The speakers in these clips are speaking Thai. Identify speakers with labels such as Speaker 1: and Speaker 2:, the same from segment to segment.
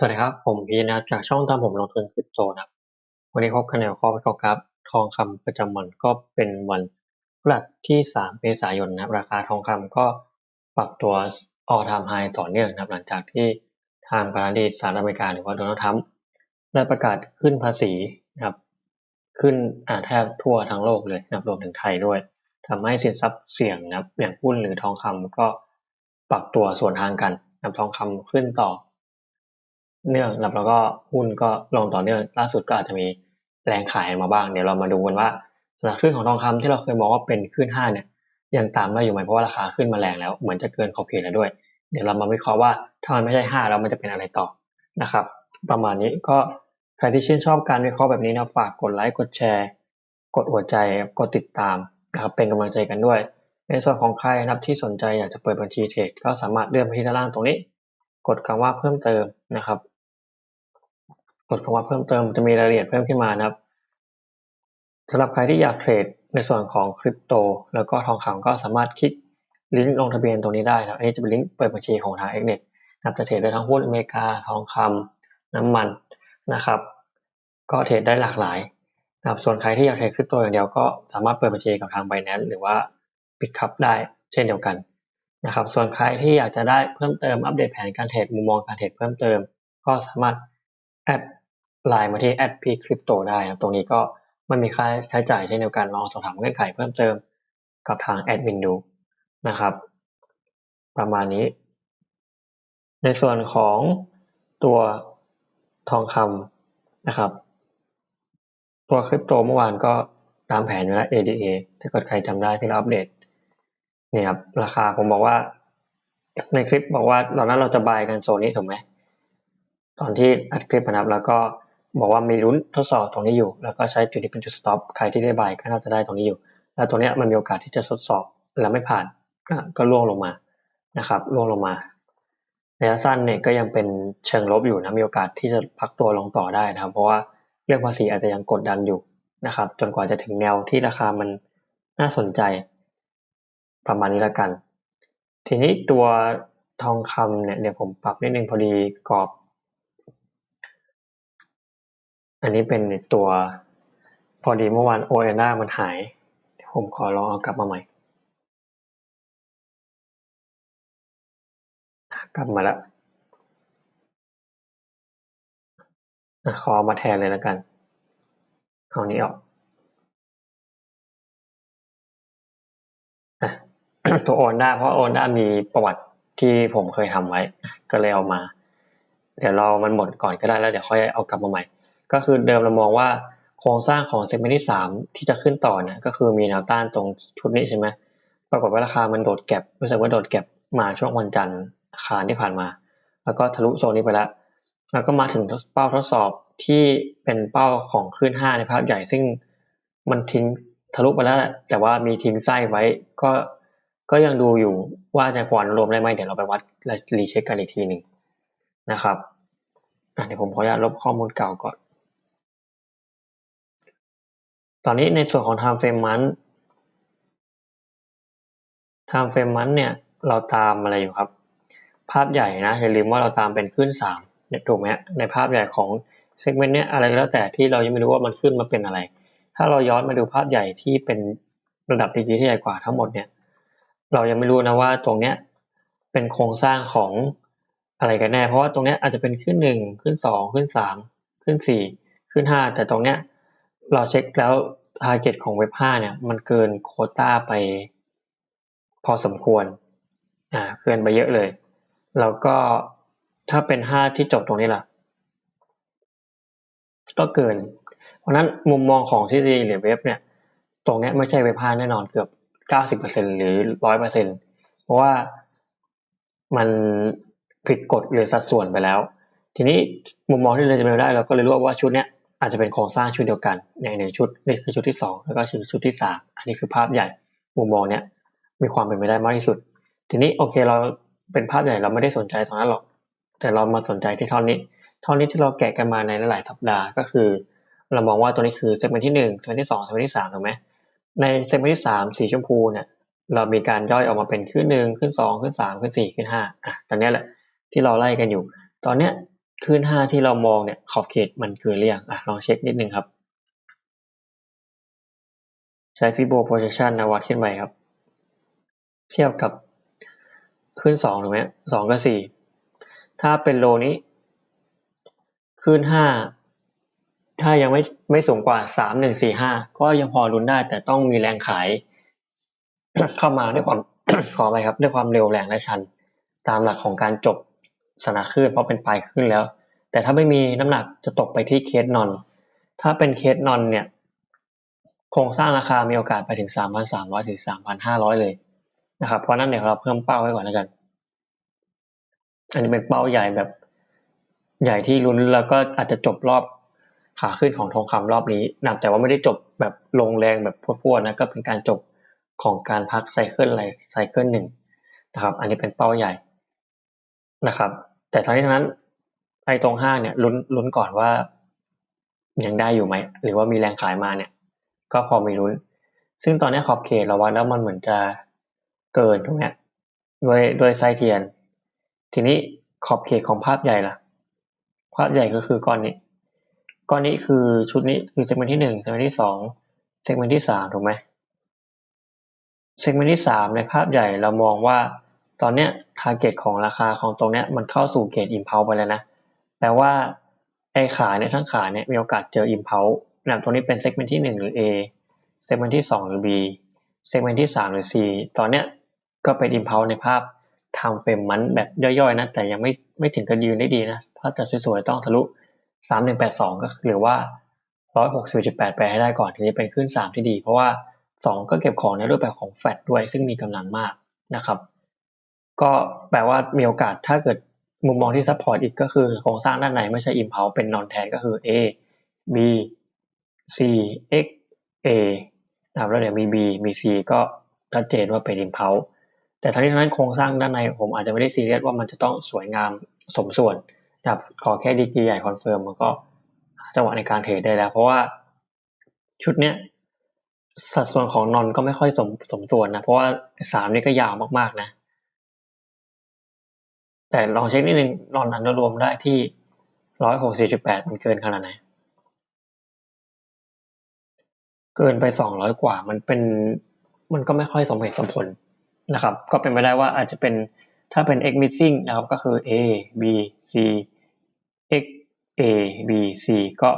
Speaker 1: สวัสดีครับ ผมพีนะครับจากช่องตามผมลงทุนคริปโตนะครับ วันนี้พบกันในหัวข้อประกอบครับ ทองคำประจำวันก็เป็นวันพฤหัสที่3เมษายนนะครับราคาทองคำก็ปรับตัวออทามไฮต่อเนื่องนะครับหลังจากที่ทางประธานาธิบดีสหรัฐอเมริกาหรือว่าโดนัลด์ทรัมป์ได้ประกาศขึ้นภาษีนะครับ ขึ้นอาแทบทั่วทั้งโลกเลยนะรวมถึงไทยด้วยทำให้สินทรัพย์เสี่ยงนะอย่างหุ้นหรือทองคำก็ปรับตัวส่วนทางกันนะทองคำขึ้นต่อ เนื่องแล้วก็หุ้นก็ลงต่อเนื่องล่าสุดก็อาจจะมีแรงขายมาบ้างเดี๋ยวเรามาดูกันว่าสำหรับขึ้นของทองคำที่เราเคยมองว่าเป็นขึ้นห้าเนี่ยยังตามได้อยู่ไหมเพราะว่าราคาขึ้นมาแรงแล้วเหมือนจะเกินขอบเขตแล้วด้วย เดี๋ยวเรามาวิเคราะห์ว่าถ้ามันไม่ใช่ห้าแล้วมันจะเป็นอะไรต่อนะครับ ประมาณนี้ก็ใครที่ชื่นชอบการวิเคราะห์แบบนี้นะฝากกดไลค์กดแชร์ กดหัวใจกดติดตามนะครับเป็นกำลังใจกันด้วย ในส่วนของใครนะครับที่สนใจอยากจะเปิดบัญชีเทรดก็สามารถเลื่อนไปที่ด้านล่างตรงนี้ กดคำว่าเพิ่มเติมนะครับ กดคำว่าเพิ่มเติมจะมีรายละเอียดเพิ่มขึ้นมานะครับสำหรับใครที่อยากเทรดในส่วนของคริปโต แล้วก็ทองคำก็สามารถคลิกลิงก์ลงทะเบียนตรงนี้ได้นะครับอันนี้จะเป็นลิงก์เปิดบัญชีของทาง Xnet นะครับจะเทรดได้ทั้งหุ้นอเมริกาทองคำน้ำมันนะครับ ก็เทรดได้หลากหลายนะครับส่วนใครที่อยากเทรดคริปโตอย่างเดียวก็สามารถเปิดบัญชีกับทาง Binance หรือว่า Pickup ได้เช่นเดียวกันนะครับ ส่วนใครที่อยากจะได้เพิ่มเติมอัปเดตแผนการเทรดมุมมองการเทรดเพิ่มเติม ก็สามารถแอด ไลน์มาที่ a d p crypto ได้ครับ ตรงนี้ก็ไม่มีค่าใช้จ่ายเช่นเดียวกันลองสอบถามเงื่อนไขเพิ่มเติมกับทางแอดมินดูนะครับ ประมาณนี้ ในส่วนของตัวทองคำนะครับ ตัวคริปโตเมื่อวานก็ตามแผนอยู่แล้ว ADA ถ้าเกิดใครจำได้ที่เราอัปเดตนี่ครับราคาผมบอกว่า ในคลิปบอกว่าตอนนั้นเราจะบายกันโซนนี้ถูกไหมตอนที่อัดคลิปนะครับแล้วก็ บอกว่ามีลุ้นทดสอบตรงนี้อยู่ แล้วก็ใช้จุดนี้เป็นจุดสต็อปใครที่ได้บายก็น่าจะได้ตรงนี้อยู่ แล้วตัวนี้มันมีโอกาสที่จะทดสอบแล้วไม่ผ่านก็ล่วงลงมานะครับล่วงลงมาระยะสั้นเนี่ยก็ยังเป็นเชิงลบอยู่นะมีโอกาสที่จะพักตัวลงต่อได้นะครับ เพราะว่าเรื่องภาษีอาจจะยังกดดันอยู่นะครับ จนกว่าจะถึงแนวที่ราคามันน่าสนใจ ประมาณนี้ละกัน ทีนี้ตัวทองคำเนี่ยเดี๋ยวผมปรับนิดนึงพอดีกรอบ อันนี้เป็นตัว พอดีเมื่อวานโอเอน่ามันหาย ผมขอลองเอากลับมาใหม่ กลับมาแล้วขอมาแทนเลยแล้วกัน เอานี้ออกตัวโอนได้าเพราะโอนได้ามีประวัติที่ผมเคยทำไว้ ก็เลยเอามา เดี๋ยวรามันหมดก่อนก็ได้แล้วเดี๋ยวค่อยเอากลับมาใหม่ ก็คือเดิมเรามองว่าโครงสร้างของเซกเมนต์ที่สามที่จะขึ้นต่อเนี่ยก็คือมีแนวต้านตรงชุดนี้ใช่ไหมปรากฏว่าราคามันโดดแก็บรู้สึกว่าโดดแก็บมาช่วงวันจันทร์อาคารที่ผ่านมา แล้วก็ทะลุโซนนี้ไปแล้ว แล้วก็มาถึงเป้าทดสอบที่เป็นเป้าของขึ้นห้าในภาพใหญ่ซึ่งมันทิ้งทะลุไปแล้วแต่ว่ามีทิ้งไส้ไว้ก็ก็ยังดูอยู่ว่าจะควรรวมได้ไหมเดี๋ยวเราไปวัดและรีเช็คกันอีกทีหนึ่งนะครับเดี๋ยวผมขออนุญาตลบข้อมูลเก่าก่อน อนนี้ในส่วนของ time frame month time frame month เนี่ย เราตามอะไรอยู่ครับ ภาพใหญ่นะอย่าลืมว่าเราตามเป็นขึ้นสามเนี่ยถูกไหมในภาพใหญ่ของเซกเมนต์เนี้ยอะไรก็แล้วแต่ที่เรายังไม่รู้ว่ามันขึ้นมาเป็นอะไร ถ้าเราย้อนมาดูภาพใหญ่ที่เป็นระดับดีจีที่ใหญ่กว่าทั้งหมดเนี่ย เรายังไม่รู้นะว่าตรงเนี้ยเป็นโครงสร้างของอะไรกันแน่ เพราะว่าตรงเนี้ยอาจจะเป็นขึ้นหนึ่งขึ้นสองขึ้นสามขึ้นสี่ขึ้นห้าแต่ตรงเนี้ยเราเช็คแล้ว ทาร์เก็ตของเว็บห้าเนี่ย มันเกินโคต้าไป พอสมควร อ่า เกินไปเยอะเลย แล้วก็ถ้าเป็นห้าที่จบตรงนี้ล่ะ ก็เกิน เพราะนั้นมุมมองของที่ดีหรือเว็บเนี่ย ตรงเนี้ยไม่ใช่เว็บห้าแน่นอนเกือบเก้าสิบเปอร์เซ็นหรือร้อยเปอร์เซ็นเพราะว่ามันผิดกฎหรือสัดส่วนไปแล้ว ทีนี้มุมมองที่เราจะไม่ได้เราก็เลยรู้ว่าชุดเนี้ย อาจจะเป็นโครงสร้างชุดเดียวกันอย่างหนึ่งชุดนี่คือชุดที่สองแล้วก็ชุดชุดที่สามอันนี้คือภาพใหญ่มุมมองเนี้ยมีความเป็นไปได้มากที่สุด ทีนี้โอเคเราเป็นภาพใหญ่เราไม่ได้สนใจตรงนั้นหรอก แต่เรามาสนใจที่ท่อนนี้ ท่อนนี้ที่เราแกะกันมาในหลายสัปดาห์ก็คือ เรามองว่าตัวนี้คือเซกเมนต์ที่หนึ่งเซกเมนต์ที่สองเซกเมนต์ที่สามถูกไหมในเซกเมนต์ที่สามสีชมพูเนี่ยเรามีการย่อยออกมาเป็นขึ้นหนึ่งขึ้นสองขึ้นสามขึ้นสี่ขึ้นห้าอะตอนนี้แหละที่เราไล่กันอยู่ ตอนเนี้ย ขึ้นห้าที่เรามองเนี่ยขอบเขตมันเกินหรือยังอะลองเช็คนิดนึงครับ ใช้ Fibo projection นะวัดขึ้นไปครับ เทียบกับขึ้นสองถูกไหมสองกับสี่ถ้าเป็นโลนี้ขึ้นห้าถ้ายังไม่ไม่สูงกว่าสามหนึ่งสี่ห้าก็ยังพอรุนได้ แต่ต้องมีแรงขาย เข้ามาด้วยความขอไปครับ ด้วยความเร็วแรงและชัน ตามหลักของการจบ สนาขึ้นเพราะเป็นปลายขึ้นแล้ว แต่ถ้าไม่มีน้ำหนักจะตกไปที่เคสนอน ถ้าเป็นเคสนอนเนี่ย โครงสร้างราคามีโอกาสไปถึงสามพันสามร้อยถึงสามพันห้าร้อยเลยนะครับ เพราะนั้นเดี๋ยวเราเพิ่มเป้าไว้ก่อนแล้วกัน อันนี้เป็นเป้าใหญ่แบบ ใหญ่ที่ลุ้นแล้วก็อาจจะจบรอบขาขึ้นของทองคำรอบนี้นะแต่ว่าไม่ได้จบแบบลงแรงแบบพวดๆนะก็เป็นการจบของการพักไซเคิลไรไซเคิลหนึ่งนะครับ อันนี้เป็นเป้าใหญ่นะครับ แต่ทั้งนี้ทั้งนั้นไอ้ตรงห้างเนี่ยลุ้นลุ้นก่อนว่ายังได้อยู่ไหมหรือว่ามีแรงขายมาเนี่ย ก็พอมีลุ้น ซึ่งตอนนี้ขอบเขตเราวัดแล้วมันเหมือนจะเกินตรงเนี้ด้วยด้วยไซเทียน ทีนี้ขอบเขตของภาพใหญ่ล่ะ ภาพใหญ่ก็คือก้อนนี้ ก้อนนี้คือชุดนี้คือเซกเมนต์ที่หนึ่งเซกเมนต์ที่สองเซกเมนต์ที่สามถูกไหมเซกเมนต์ที่สามในภาพใหญ่เรามองว่าตอนเนี้ย ทาร์เก็ตของราคาของตรงเนี้ยมันเข้าสู่เกตอิมเพลไปแล้วนะแปลว่าไอ้ขาเนี่ยทั้งขาเนี่ยมีโอกาสเจออิมเพลนะตรงนี้เป็นเซกเมนต์ที่หนึ่งหรือ A เซกเมนต์ที่สองหรือ B เซกเมนต์ที่สามหรือ C ตอนเนี้ยก็เป็นอิมเพลในภาพทำเฟรมมันแบบย่อยๆนะแต่ยังไม่ไม่ถึงกับยืนได้ดีนะถ้าจะสวยๆต้องทะลุสามหนึ่งแปดสองก็คือหรือว่าร้อยหกสิบจุดแปดไปให้ได้ก่อนถึงจะเป็นขึ้นสามที่ดี เพราะว่าสองก็เก็บของในรูปแบบของแฟลตด้วยซึ่งมีกำลังมากนะครับ ก็แปลว่ามีโอกาสถ้าเกิดมุมมองที่ซัพพอร์ตอีกก็คือโครงสร้างด้านในไม่ใช่อิมเพลเป็นนอนแทนก็คือ A B C X A นะครับแล้วเดี๋ยวมี B มี C ก็ชัดเจนว่าเป็นอิมเพลแต่ทั้งนี้ทั้งนั้นโครงสร้างด้านในผมอาจจะไม่ได้ซีเรียสว่ามันจะต้องสวยงามสมส่วนนะครับขอแค่ดีกรีใหญ่คอนเฟิร์มมันก็จังหวะในการเทรดได้แล้ว เพราะว่าชุดเนี้ยสัดส่วนของนอนก็ไม่ค่อยสมสมส่วนนะ เพราะว่าสามนี่ก็ยาวมากๆนะ แต่ลองเช็คนิดนึงนอนอนุรวมได้ที่ร้อยหกสี่จุดแปดมันเกินขนาดไหน เกินไปสองร้อยกว่า มันเป็นมันก็ไม่ค่อยสมเหตุสมผลนะครับ ก็เป็นไปได้ว่าอาจจะเป็นถ้าเป็น x missing นะครับก็คือ a b c x a b c ก็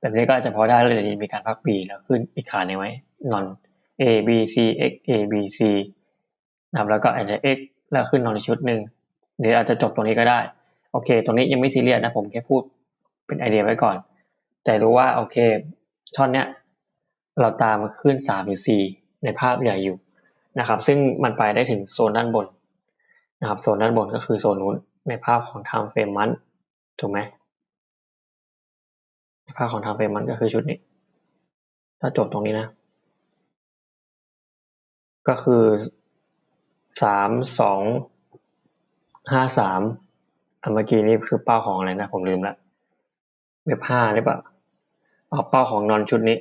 Speaker 1: แบบนี้ก็อาจจะพอได้เลยมีการพัก b แล้วขึ้นอีกขาหนึ่งไว้ non a b c x a b c นะครับแล้วก็อาจจะ x แล้วขึ้นนอนอีกชุดหนึ่ง หรืออาจจะจบตรงนี้ก็ได้ โอเค ตรงนี้ยังไม่ซีเรียสนะ ผมแค่พูดเป็นไอเดียไว้ก่อน แต่รู้ว่าโอเคช่อนเนี้ยเราตามมาขึ้นสามหรือสี่ในภาพใหญ่อยู่นะครับ ซึ่งมันไปได้ถึงโซนด้านบนนะครับ โซนด้านบนก็คือโซนนู้นในภาพของ time frame มันถูกไหมในภาพของ time frame มันก็คือชุดนี้ ถ้าจบตรงนี้นะ ก็คือสามสอง ห้าสามอันเมื่อกี้นี่คือเป้าของอะไรนะ ผมลืมละเว็บห้าหรือเปล่าเอาเป้าของนอนชุดนี้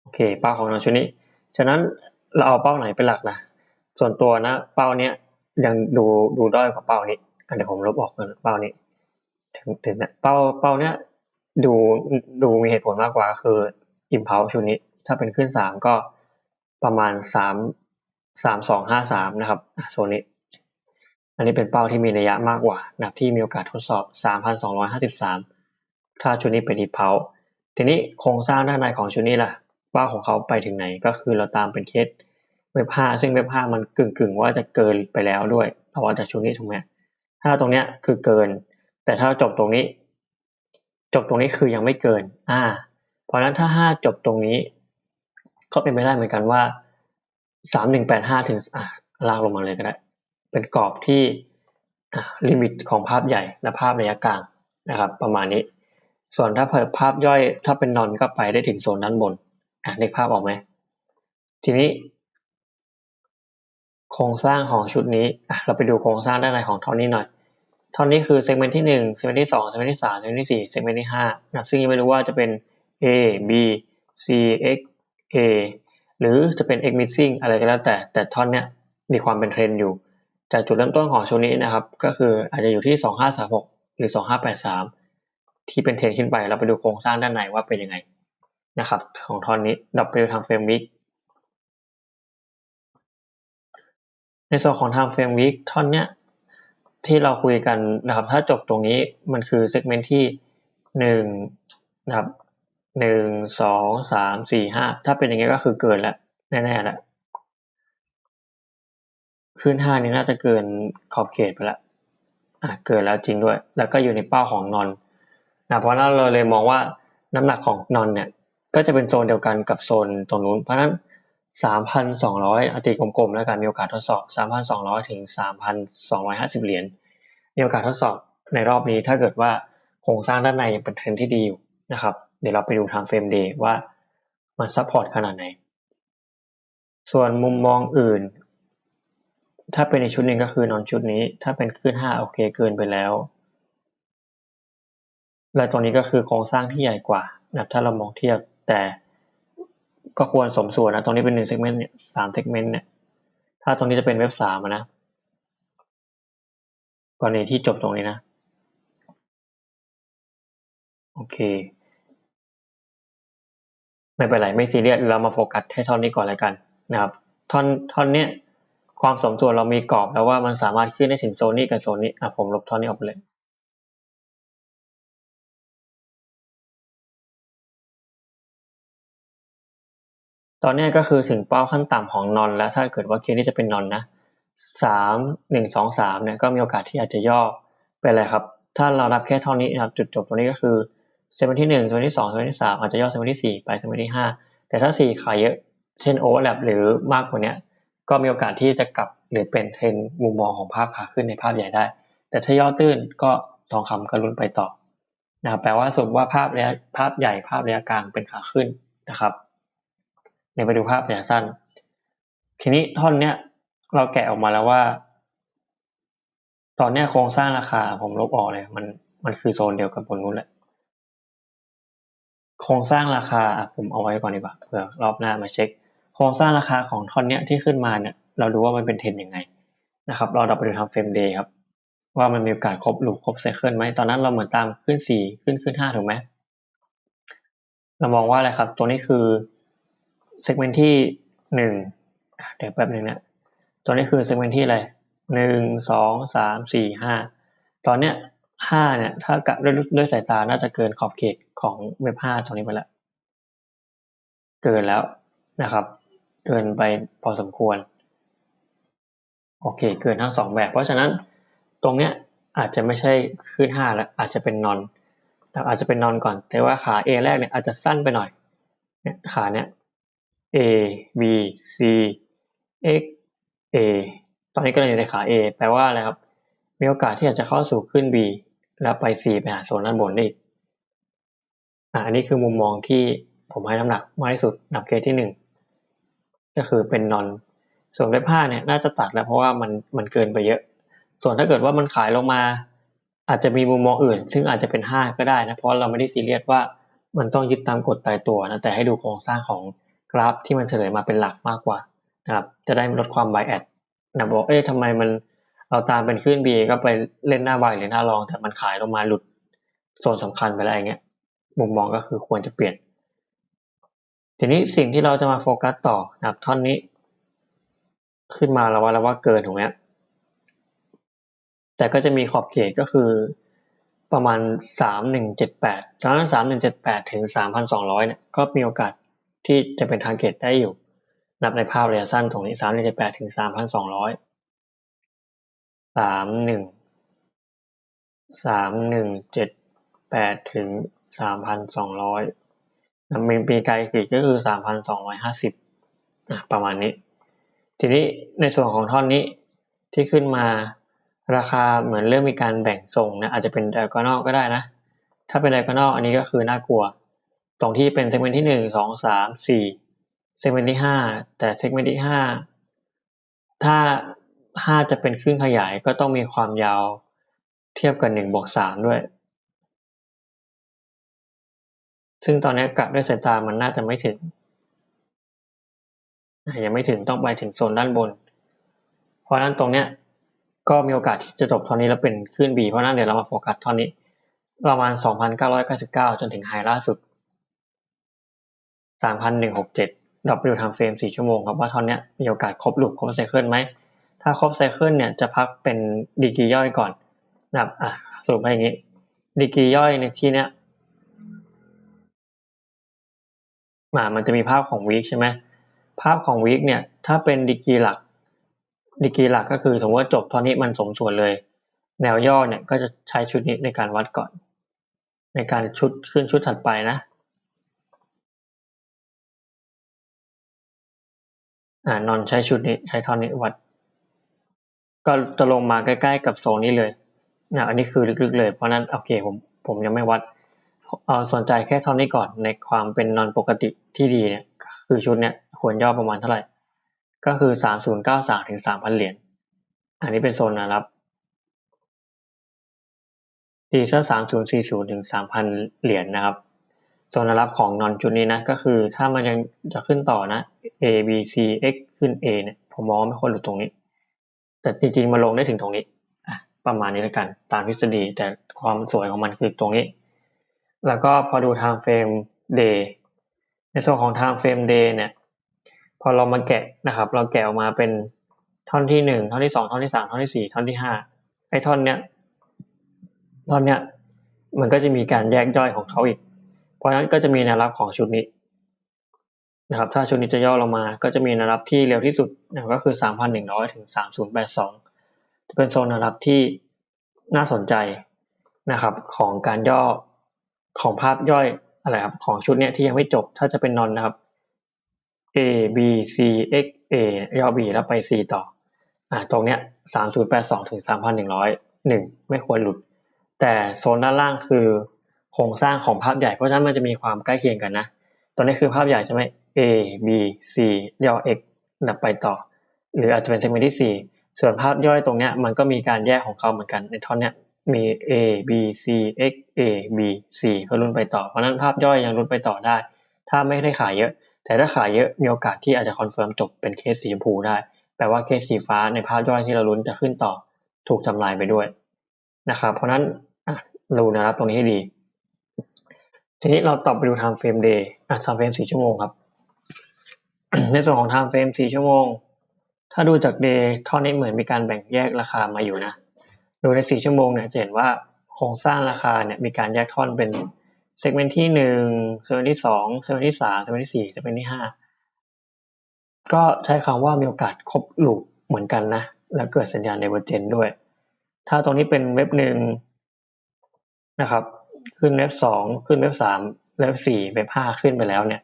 Speaker 1: โอเค เป้าของนอนชุดนี้ ฉะนั้นเราเอาเป้าไหนเป็นหลักนะ ส่วนตัวนะ เป้าเนี้ยยังดูดูด้อยกว่าเป้านี้อันเดี๋ยวผมลบออกกันเป้านี้ ถึงถึงนี่เป้าเป้าเนี้ยดูดูมีเหตุผลมากกว่าคืออิมพาวชุดนี้ ถ้าเป็นขึ้นสามก็ ประมาณสามสามสองห้าสามนะครับโซนนี้ อันนี้เป็นเป้าที่มีระยะมากกว่านะที่มีโอกาสทดสอบสามพันสองร้อยห้าสิบสามถ้าชุดนี้เป็นดิเพาทีนี้โครงสร้างด้านในของชุดนี้ล่ะเป้าของเขาไปถึงไหนก็คือเราตามเป็นเคสเว็บห้าซึ่งเว็บห้ามันกึ่งกึ่งว่าจะเกินไปแล้วด้วยเพราะว่าจากชุดนี้ถูกไหมถ้าตรงเนี้ยคือเกิน แต่ถ้าจบตรงนี้ จบตรงนี้คือยังไม่เกิน อ่า เพราะฉะนั้นถ้าห้าจบตรงนี้ ก็เป็นไปได้เหมือนกันว่าสามหนึ่งแปดห้าถึงอ่าลากลงมาเลยก็ได้ เป็นกรอบที่อ่าลิมิตของภาพใหญ่และภาพระยะกลางนะครับ ประมาณนี้ ส่วนถ้าเปิดภาพย่อยถ้าเป็นนอนก็ไปได้ถึงโซนด้านบนอะนึกภาพออกไหมทีนี้ โครงสร้างของชุดนี้อะเราไปดูโครงสร้างด้านในของท่อนนี้หน่อยท่อนนี้คือเซกเมนต์ที่หนึ่งเซกเมนต์ที่สองเซกเมนต์ที่สามเซกเมนต์ที่สี่เซกเมนต์ที่ห้านะซึ่งยังไม่รู้ว่าจะเป็น A B C X A หรือจะเป็น X missing อะไรก็แล้วแต่ แต่ท่อนเนี้ยมีความเป็นเทรนอยู่ จากจุดเริ่มต้นของช่วงนี้นะครับ ก็คืออาจจะอยู่ที่สองห้าสามหกหรือสองห้าแปดสามที่เป็นเทรนขึ้นไป เราไปดูโครงสร้างด้านในว่าเป็นยังไงนะครับ ของท่อนนี้ดับเบิลทางเฟรมวิกในส่วนของทางเฟรมวิกท่อนเนี้ยที่เราคุยกันนะครับ ถ้าจบตรงนี้มันคือเซกเมนต์ที่หนึ่งนะครับ หนึ่งสองสามสี่ห้าถ้าเป็นอย่างนี้ก็คือเกินแล้วแน่ๆแล้วขึ้นห้านี้น่าจะเกินขอบเขตไปแล้วอะเกินแล้วจริงด้วย แล้วก็อยู่ในเป้าของนอนนะเพราะนั้นเราเลยมองว่าน้ำหนักของนอนเนี่ย ก็จะเป็นโซนเดียวกันกับโซนตรงนู้น เพราะนั้นสามพันสองร้อยอติกลมๆแล้วกันมีโอกาสทดสอบสามพันสองร้อยถึงสามพันสองร้อยห้าสิบเหรียญมีโอกาสทดสอบในรอบนี้ถ้าเกิดว่าโครงสร้างด้านในยังเป็นเทรนที่ดีอยู่นะครับ เดี๋ยวเราไปดูทางเฟรมเดย์ว่ามันซัพพอร์ตขนาดไหน ส่วนมุมมองอื่น ถ้าเป็นในชุดหนึ่งก็คือนอนชุดนี้ ถ้าเป็นขึ้นห้าโอเคเกินไปแล้ว และตรงนี้ก็คือโครงสร้างที่ใหญ่กว่านะถ้าเรามองเทียบแต่ก็ควรสมส่วนนะ ตรงนี้เป็นหนึ่งเซกเมนต์เนี่ยสามเซกเมนต์เนี่ย ถ้าตรงนี้จะเป็นเว็บสามนะกรณีที่จบตรงนี้นะ โอเค ไม่เป็นไรไม่ซีเรียสเรามาโฟกัสแค่ท่อนนี้ก่อนแล้วกันนะครับท่อนท่อนเนี้ยความสมส่วนเรามีกรอบแล้วว่ามันสามารถขึ้นได้ถึงโซนนี้กับโซนนี้อะผมลบท่อนนี้ออกไปเลยตอนนี้ก็คือถึงเป้าขั้นต่ำของนอนแล้วถ้าเกิดว่าเคสนี้จะเป็นนอนนะสามหนึ่งสองสามเนี่ยก็มีโอกาสที่อาจจะย่อไปเลยครับ ถ้าเรารับแค่เท่านี้นะครับจุดจบตรงนี้ก็คือ เซมเปที่หนึ่งเซมที่สองเซมที่สามอาจจะย่อเซมที่สี่ไปเซมที่ห้าแต่ถ้าสี่ขายเยอะ เช่นโอเวอร์แลปหรือมากกว่านี้ก็มีโอกาสที่จะกลับหรือเป็นเทรนมุมมองของภาพขาขึ้นในภาพใหญ่ได้ แต่ถ้าย่อตื้นก็ทองคำก็ลุ้นไปต่อนะครับแปลว่าสมมติว่าภาพระยะภาพใหญ่ภาพระยะกลางเป็นขาขึ้นนะครับในไปดูภาพระยะสั้น ทีนี้ท่อนเนี้ยเราแกะออกมาแล้วว่า ตอนเนี้ยโครงสร้างราคาผมลบออกเลย มันมันคือโซนเดียวกับบนนู้นแหละ โครงสร้างราคาผมเอาไว้ก่อนดีกว่าเผื่อรอบหน้ามาเช็ค โครงสร้างราคาของท่อนเนี้ยที่ขึ้นมาเนี่ยเราดูว่ามันเป็นเทรนยังไงนะครับ เราดับไปดูทำเฟรมเดย์ครับ ว่ามันมีโอกาสครบหลุมครบไซเคิลไหมตอนนั้นเราเหมือนตามขึ้นสี่ขึ้นขึ้นห้าถูกไหมเรามองว่าอะไรครับ ตัวนี้คือเซกเมนต์ที่หนึ่งเดี๋ยวแป๊บนึงนะตัวนี้คือเซกเมนต์ที่อะไรหนึ่งสองสามสี่ห้าตอนเนี้ย ห้าเนี่ย ถ้ากะด้วยด้วยสายตาน่าจะเกินขอบเขตของเว็บห้าตรงนี้ไปแล้ว เกินแล้วนะครับ เกินไปพอสมควร โอเค เกินทั้งสองแบบ เพราะฉะนั้นตรงเนี้ยอาจจะไม่ใช่ขึ้นห้าแล้ว อาจจะเป็นนอนอาจจะเป็นนอนก่อน แต่ว่าขา A แรกเนี่ยอาจจะสั้นไปหน่อยเนี่ยขาเนี่ย A B C X A ตอนนี้ก็เลยอยู่ในขา A แปลว่าอะไรครับ มีโอกาสที่อาจจะเข้าสู่ขึ้น B แล้วไป C ไปหาโซนด้านบนได้อีกอ่าอันนี้คือมุมมองที่ผมให้น้ำหนักมากที่สุดนับเคสที่หนึ่งก็คือเป็นนอนส่วนเว็บห้าเนี่ยน่าจะตัดแล้วเพราะว่ามันมันเกินไปเยอะ ส่วนถ้าเกิดว่ามันขายลงมา อาจจะมีมุมมองอื่น ซึ่งอาจจะเป็นห้าก็ได้นะเพราะเราไม่ได้ซีเรียสว่ามันต้องยึดตามกฎตายตัวนะแต่ให้ดูโครงสร้างของกราฟที่มันเฉลยมาเป็นหลักมากกว่านะครับจะได้ลดความไบแอดนะบอกเอ๊ะทำไมมัน เอาตามเป็นขึ้น B ก็ไปเล่นหน้าใบหรือหน้ารอง แต่มันขายลงมาหลุดโซนสำคัญไปแล้วอย่างเงี้ย มุมมองก็คือควรจะเปลี่ยน ทีนี้สิ่งที่เราจะมาโฟกัสต่อนะครับท่อนนี้ ขึ้นมาแล้วว่าแล้วว่าเกินถูกไหมแต่ก็จะมีขอบเขตก็คือประมาณสามหนึ่งเจ็ดแปดดังนั้นสามหนึ่งเจ็ดแปดถึงสามพันสองร้อยเนี่ย ก็มีโอกาสที่จะเป็นทางเกตได้อยู่ นับในภาพระยะสั้นตรงนี้สามหนึ่งเจ็ดแปดถึงสามพัน สามหนึ่งสามหนึ่งเจ็ดแปดถึงสามพันสองร้อยมีปีไกลขีดก็คือสามพันสองร้อยห้าสิบประมาณนี้ ทีนี้ในส่วนของท่อนนี้ที่ขึ้นมาราคาเหมือนเริ่มมีการแบ่งทรงนะอาจจะเป็นไดกอนอลก็ได้นะ ถ้าเป็นไดกอนอลอันนี้ก็คือน่ากลัว ตรงที่เป็นเซกเมนต์ที่หนึ่งสองสามสี่เซกเมนต์ที่ห้าแต่เซกเมนต์ที่ห้าถ้า ห้าจะเป็นครึ่งขยายก็ต้องมีความยาวเทียบกับหนึ่งบวกสามด้วย ซึ่งตอนนี้กะด้วยสายตามันน่าจะไม่ถึง ยังไม่ถึงต้องไปถึงโซนด้านบน เพราะนั้นตรงเนี้ยก็มีโอกาสที่จะจบท่อนนี้แล้วเป็นขึ้น B เพราะนั้นเดี๋ยวเรามาโฟกัสท่อนนี้ ประมาณ 2,999 จนถึงไฮล่าสุด 3,167 W time frame 4ชั่วโมงครับว่าท่อนนี้มีโอกาสครบลูปครบไซเคิลไหม ถ้าครบไซเคิลเนี่ยจะพักเป็นดีกีย่อยก่อนนะครับอะสรุปให้อย่างนี้ดีกีย่อยในที่เนี้ยมามันจะมีภาพของวีคใช่ไหมภาพของวีคเนี่ย ถ้าเป็นดีกีหลักดีกีหลักก็คือสมมติว่าจบท่อนนี้มันสมส่วนเลย แนวย่อเนี่ยก็จะใช้ชุดนี้ในการวัดก่อน ในการชุดขึ้นชุดถัดไปนะอ่านอนใช้ชุดนี้ใช้ท่อนนี้วัด ก็จะลงมาใกล้ๆกับโซนนี้เลยนะอันนี้คือลึกๆเลย เพราะนั้นโอเคผมผมยังไม่วัดเอาสนใจแค่ท่อนนี้ก่อนในความเป็นนอนปกติที่ดีเนี่ยคือชุดเนี้ยควรย่อประมาณเท่าไหร่ ก็คือสามศูนย์เก้าสามถึงสามพันเหรียญอันนี้เป็นโซนนะครับดีเซอร์สามศูนย์สี่ศูนย์ถึงสามพันเหรียญนะครับโซนรับของนอนจุดนี้นะก็คือถ้ามันยังจะขึ้นต่อนะ A B C X ขึ้น A เนี่ยผมมองไม่ควรหลุดตรงนี้ แต่จริงๆมาลงได้ถึงตรงนี้ประมาณนี้แล้วกัน ตามทฤษฎีแต่ความสวยของมันคือตรงนี้ แล้วก็พอดู time frame day ในส่วนของ time frame day เนี่ย พอเรามาแกะนะครับ เราแกะออกมาเป็นท่อนที่หนึ่งท่อนที่สองท่อนที่สามท่อนที่สี่ท่อนที่ห้าไอ้ท่อนเนี้ยท่อนเนี้ยมันก็จะมีการแยกย่อยของเขาอีก เพราะฉะนั้นก็จะมีแนวรับของชุดนี้ นะครับถ้าชุดนี้จะย่อลงมาก็จะมีแนวรับที่เร็วที่สุดนะก็คือสามพันหนึ่งร้อยถึงสามศูนย์แปดสองจะเป็นโซนแนวรับที่น่าสนใจนะครับของการย่อของภาพย่อยอะไรครับของชุดเนี้ยที่ยังไม่จบถ้าจะเป็นนอนนะครับ a b c x a ย่อ b แล้วไป c ต่ออ่าตรงเนี้ยสามศูนย์แปดสองถึงสามพันหนึ่งร้อยหนึ่งไม่ควรหลุด แต่โซนด้านล่างคือโครงสร้างของภาพใหญ่เพราะฉะนั้นมันจะมีความใกล้เคียงกันนะ ตอนนี้คือภาพใหญ่ใช่ไหม a b c ย่อ x นับไปต่อ หรืออาจจะเป็นเซกเมนต์ที่สี่ส่วนภาพย่อยตรงเนี้ยมันก็มีการแยกของเขาเหมือนกันในท่อนเนี้ยมี a b c x a b c ก็รุ่นไปต่อ เพราะนั้นภาพย่อยยังรุ่นไปต่อได้ ถ้าไม่ได้ขายเยอะ แต่ถ้าขายเยอะมีโอกาสที่อาจจะคอนเฟิร์มจบเป็นเคสสีชมพูได้ แปลว่าเคสสีฟ้าในภาพย่อยที่เราลุ้นจะขึ้นต่อ ถูกทำลายไปด้วยนะครับเพราะนั้นดูนะครับตรงนี้ให้ดี ทีนี้เราต่อไปดู time frame day อะ time frame สี่ชั่วโมงครับ ในส่วนของ time frame สี่ชั่วโมง ถ้าดูจาก day ท่อนี้เหมือนมีการแบ่งแยกราคามาอยู่นะ ดูในสี่ชั่วโมงเนี่ยจะเห็นว่าโครงสร้างราคาเนี่ยมีการแยกท่อนเป็นเซกเมนต์ที่หนึ่งเซกเมนต์ที่สองเซกเมนต์ที่สามเซกเมนต์ที่สี่เซกเมนต์ที่ห้าก็ใช้คำว่ามีโอกาสครบลูปเหมือนกันนะ แล้วเกิดสัญญาณเดเวอร์เจนด้วย ถ้าตรงนี้เป็นเว็บหนึ่งนะครับ ขึ้นเว็บสองขึ้นเว็บสามเว็บสี่เว็บห้าขึ้นไปแล้วเนี่ย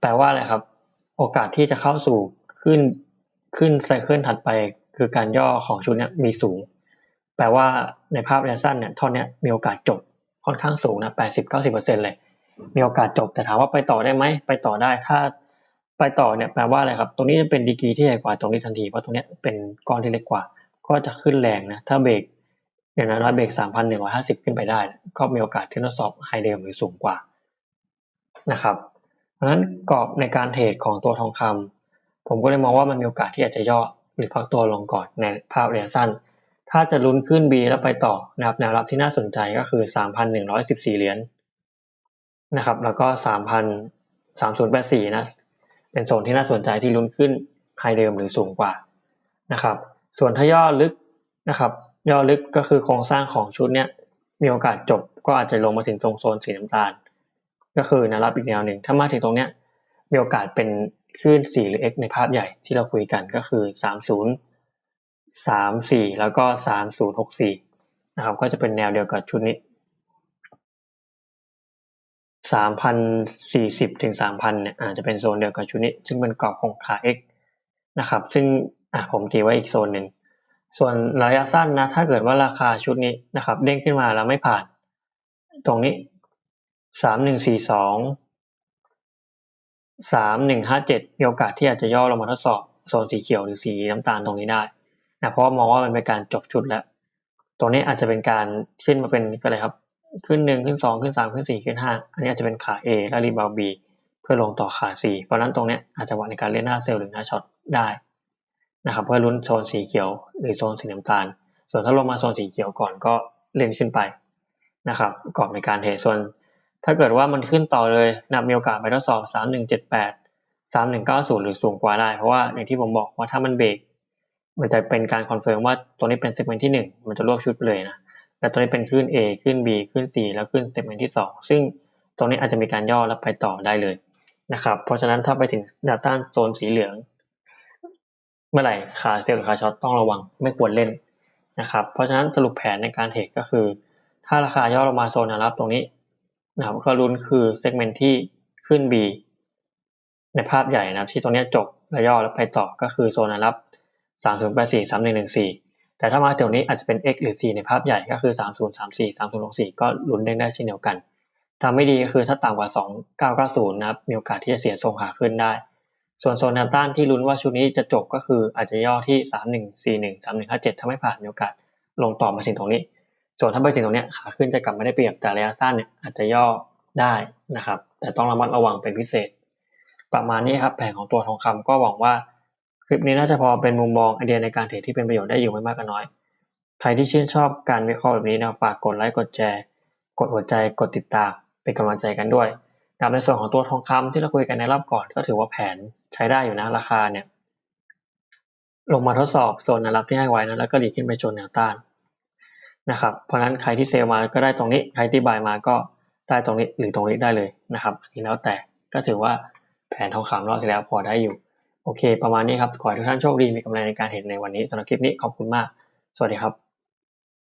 Speaker 1: แปลว่าอะไรครับ โอกาสที่จะเข้าสู่ขึ้นขึ้นไซเคิลถัดไปคือการย่อของชุดนี้มีสูง แปลว่าในภาพระยะสั้นเนี่ยท่อนนี้มีโอกาสจบค่อนข้างสูงนะแปดสิบเก้าสิบเปอร์เซ็นเลย มีโอกาสจบแต่ถามว่าไปต่อได้ไหมไปต่อได้ถ้าไปต่อเนี่ยแปลว่าอะไรครับ ตรงนี้จะเป็นดีกีที่ใหญ่กว่าตรงนี้ทันทีเพราะตรงนี้เป็นก้อนที่เล็กกว่า ก็จะขึ้นแรงนะถ้าเบรกอย่างน้อยเบรกสามพันหนึ่งร้อยห้าสิบขึ้นไปได้ ก็มีโอกาสที่ทดสอบไฮเดิมหรือสูงกว่านะครับ เพราะฉะนั้นกรอบในการเทรดของตัวทองคำผมก็เลยมองว่ามันมีโอกาสที่อาจจะย่อหรือพักตัวลงก่อนในภาพระยะสั้น ถ้าจะลุ้นขึ้น B แล้วไปต่อนะครับแนวรับที่น่าสนใจก็คือ 3,114 เหรียญนะครับ แล้วก็ 3,3084 นะ เป็นโซนที่น่าสนใจที่ลุ้นขึ้นไฮเดิมหรือสูงกว่านะครับ ส่วนถ้าย่อลึกนะครับ ย่อลึกก็คือโครงสร้างของชุดเนี้ยมีโอกาสจบก็อาจจะลงมาถึงตรงโซนสีน้ำตาล ก็คือแนวรับอีกแนวหนึ่ง ถ้ามาถึงตรงเนี้ยมีโอกาสเป็นขึ้น4 หรือ X ในภาพใหญ่ที่เราคุยกันก็คือ 30สามสี่แล้วก็สามศูนย์หกสี่นะครับ ก็จะเป็นแนวเดียวกับชุดนี้สามพันสี่สิบถึงสามพันเนี่ยอาจจะเป็นโซนเดียวกับชุดนี้ ซึ่งเป็นกรอบของขา X นะครับ ซึ่งอะผมตีไว้อีกโซนหนึ่ง ส่วนระยะสั้นนะ ถ้าเกิดว่าราคาชุดนี้นะครับ เด้งขึ้นมาแล้วไม่ผ่าน ตรงนี้ สามหนึ่งสี่สองสามหนึ่งห้าเจ็ดมีโอกาสที่อาจจะย่อลงมาทดสอบโซนสีเขียวหรือสีน้ำตาลตรงนี้ได้นะเพราะมองว่ามันเป็นการจบชุดแล้วตรงนี้อาจจะเป็นการขึ้นมาเป็นก็เลยครับ ขึ้นหนึ่งขึ้นสองขึ้นสามขึ้นสี่ขึ้นห้าอันนี้อาจจะเป็นขา A และรีบาว B เพื่อลงต่อขา C เพราะนั้นตรงนี้อาจจะวัดในการเล่นหน้าเซลล์หรือหน้าช็อตได้นะครับเพื่อลุ้นโซนสีเขียวหรือโซนสีน้ำตาล ส่วนถ้าลงมาโซนสีเขียวก่อนก็เล่นขึ้นไปนะครับกรอบในการเทรดส่วน ถ้าเกิดว่ามันขึ้นต่อเลยนะมีโอกาสไปทดสอบ 3178 3190 หรือสูงกว่าได้ เพราะว่าอย่างที่ผมบอกว่าถ้ามันเบรกมันจะเป็นการคอนเฟิร์มว่าตัวนี้เป็นเซกเมนต์ที่ 1 มันจะรวบชุดไปเลยนะแต่ตัวนี้เป็นขึ้น A ขึ้น B ขึ้น C แล้วขึ้นเซกเมนต์ที่ 2 ซึ่งตรงนี้อาจจะมีการย่อแล้วไปต่อได้เลยนะครับ เพราะฉะนั้นถ้าไปถึงแนวต้านโซนสีเหลือง เมื่อไหร่ขาเซลล์หรือขาช็อตต้องระวังไม่ควรเล่นนะครับ เพราะฉะนั้นสรุปแผนในการเทรดก็คือ ถ้าราคาย่อลงมาโซนแนวรับตรงนี้ นะครับก็ลุ้นคือเซกเมนต์ที่ขึ้น B ในภาพใหญ่นะครับ ที่ตรงนี้จบแล้วย่อแล้วไปต่อก็คือโซนแนวรับ 3084 3114 แต่ถ้ามาแถวนี้อาจจะเป็น X หรือ C ในภาพใหญ่ก็คือ 3034 3064 ก็ลุ้นได้ได้เช่นเดียวกันทำไม่ดีก็คือถ้าต่ำกว่า 2990 นะครับ มีโอกาสที่จะเสียทรงขาขึ้นได้ ส่วนโซนแนวต้านที่ลุ้นว่าชุดนี้จะจบก็คืออาจจะย่อที่ 3141 3157 ถ้าไม่ผ่านมีโอกาสลงต่อมาถึงตรงนี้ ส่วนถ้าไปถึงตรงนี้ขาขึ้นจะกลับมาได้เปรียบแต่ระยะสั้นเนี่ยอาจจะย่อได้นะครับ แต่ต้องระมัดระวังเป็นพิเศษ ประมาณนี้ครับแผนของตัวทองคำก็หวังว่าคลิปนี้น่าจะพอเป็นมุมมองไอเดียในการเทรดที่เป็นประโยชน์ได้อยู่ไม่มากก็น้อย ใครที่ชื่นชอบการวิเคราะห์แบบนี้นะฝากกดไลค์กดแชร์ กดหัวใจกดติดตามเป็นกำลังใจกันด้วยในส่วนของตัวทองคำที่เราคุยกันในรอบก่อนก็ถือว่าแผนใช้ได้อยู่นะราคาเนี่ยลงมาทดสอบโซนแนวรับที่ให้ไว้นะแล้วก็ดีขึ้นไปชนแนวต้าน นะครับ เพราะฉะนั้นใครที่เซลมาก็ได้ตรงนี้ ใครที่บายมาก็ได้ตรงนี้หรือตรงนี้ได้เลยนะครับอันนี้แล้วแต่ก็ถือว่าแผนทองคำรอบที่แล้วพอได้อยู่ โอเค ประมาณนี้ครับ ขอให้ทุกท่านโชคดีมีกำไรในการเห็นในวันนี้สำหรับคลิปนี้ขอบคุณมาก สวัสดีครับ